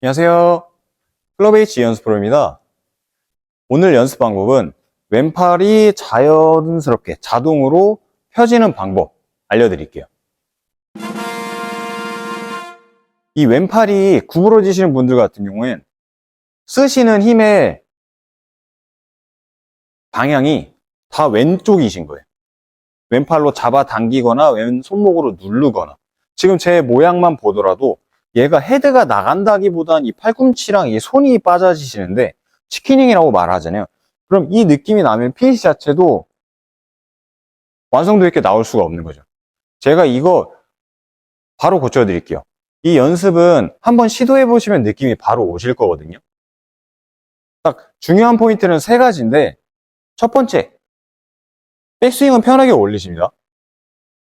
안녕하세요. 클럽H 연습 프로입니다. 오늘 연습 방법은 왼팔이 자연스럽게 자동으로 펴지는 방법 알려드릴게요. 이 왼팔이 구부러지시는 분들 같은 경우엔 쓰시는 힘의 방향이 다 왼쪽이신 거예요. 왼팔로 잡아 당기거나 왼손목으로 누르거나 지금 제 모양만 보더라도 얘가 헤드가 나간다기보단 이 팔꿈치랑 이 손이 빠져지시는데 치키닝이라고 말하잖아요. 그럼 이 느낌이 나면 피니시 자체도 완성도 있게 나올 수가 없는 거죠. 제가 이거 바로 고쳐드릴게요. 이 연습은 한번 시도해 보시면 느낌이 바로 오실 거거든요. 딱 중요한 포인트는 세 가지인데 첫 번째 백스윙은 편하게 올리십니다.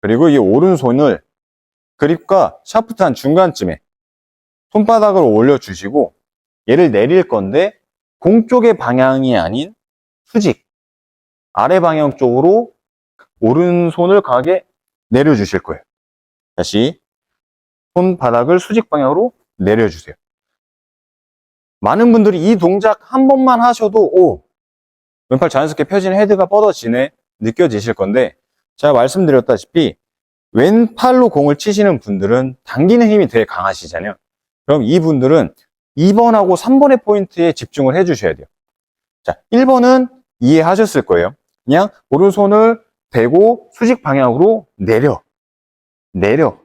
그리고 이 오른손을 그립과 샤프트 한 중간쯤에 손바닥을 올려주시고 얘를 내릴 건데 공 쪽의 방향이 아닌 수직 아래 방향 쪽으로 오른손을 강하게 내려주실 거예요. 다시 손바닥을 수직 방향으로 내려주세요. 많은 분들이 이 동작 한 번만 하셔도 오 왼팔 자연스럽게 펴진 헤드가 뻗어지네 느껴지실 건데 제가 말씀드렸다시피 왼팔로 공을 치시는 분들은 당기는 힘이 되게 강하시잖아요. 그럼 이분들은 2번하고 3번의 포인트에 집중을 해주셔야 돼요. 자, 1번은 이해하셨을 거예요. 그냥 오른손을 대고 수직 방향으로 내려. 내려.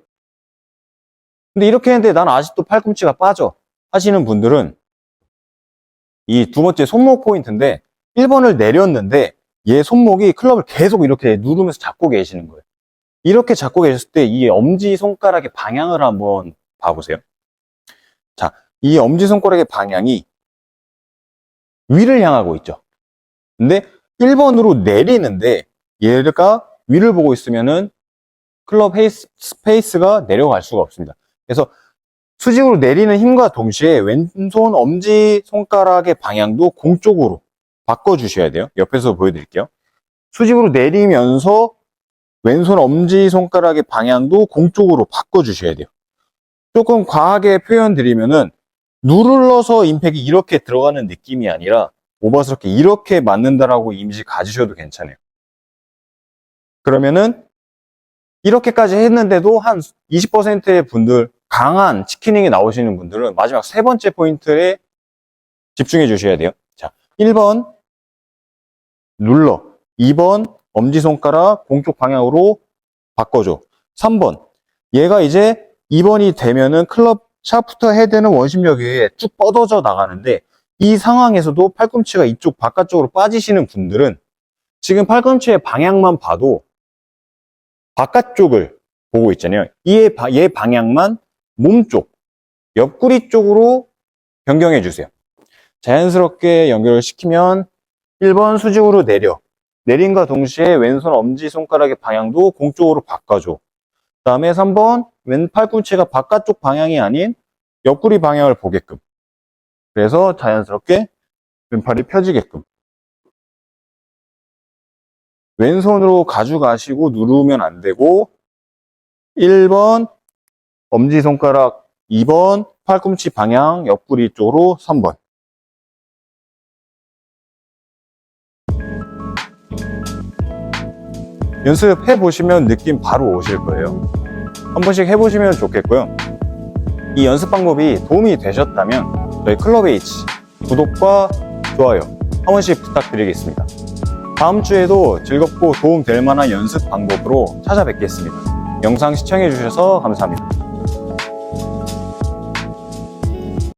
근데 이렇게 했는데 난 아직도 팔꿈치가 빠져. 하시는 분들은 이 두 번째 손목 포인트인데 1번을 내렸는데 얘 손목이 클럽을 계속 이렇게 누르면서 잡고 계시는 거예요. 이렇게 잡고 계셨을 때 이 엄지 손가락의 방향을 한번 봐보세요. 자, 이 엄지손가락의 방향이 위를 향하고 있죠. 근데 1번으로 내리는데 얘가 위를 보고 있으면은 클럽 헤이스, 스페이스가 내려갈 수가 없습니다. 그래서 수직으로 내리는 힘과 동시에 왼손 엄지 손가락의 방향도 공 쪽으로 바꿔주셔야 돼요. 옆에서 보여드릴게요. 수직으로 내리면서 왼손 엄지 손가락의 방향도 공 쪽으로 바꿔주셔야 돼요. 조금 과하게 표현 드리면은 누르러서 임팩이 이렇게 들어가는 느낌이 아니라 오버스럽게 이렇게 맞는다라고 이미지 가지셔도 괜찮아요. 그러면은 이렇게까지 했는데도 한 20%의 분들 강한 치키닝이 나오시는 분들은 마지막 세 번째 포인트에 집중해 주셔야 돼요. 자, 1번 눌러 2번 엄지손가락 공쪽 방향으로 바꿔줘 3번 얘가 이제 2번이 되면은 클럽 샤프트 헤드는 원심력 위에 쭉 뻗어져 나가는데 이 상황에서도 팔꿈치가 이쪽 바깥쪽으로 빠지시는 분들은 지금 팔꿈치의 방향만 봐도 바깥쪽을 보고 있잖아요. 이얘 얘 방향만 몸쪽, 옆구리 쪽으로 변경해 주세요. 자연스럽게 연결을 시키면 1번 수직으로 내려. 내림과 동시에 왼손 엄지손가락의 방향도 공 쪽으로 바꿔줘. 그 다음에 3번 왼 팔꿈치가 바깥쪽 방향이 아닌 옆구리 방향을 보게끔. 그래서 자연스럽게 왼팔이 펴지게끔. 왼손으로 가져가시고 누르면 안 되고 1번 엄지손가락 2번 팔꿈치 방향 옆구리 쪽으로 3번 연습해 보시면 느낌 바로 오실 거예요. 한 번씩 해보시면 좋겠고요. 이 연습 방법이 도움이 되셨다면 저희 클럽 H 구독과 좋아요 한 번씩 부탁드리겠습니다. 다음 주에도 즐겁고 도움 될 만한 연습 방법으로 찾아뵙겠습니다. 영상 시청해 주셔서 감사합니다.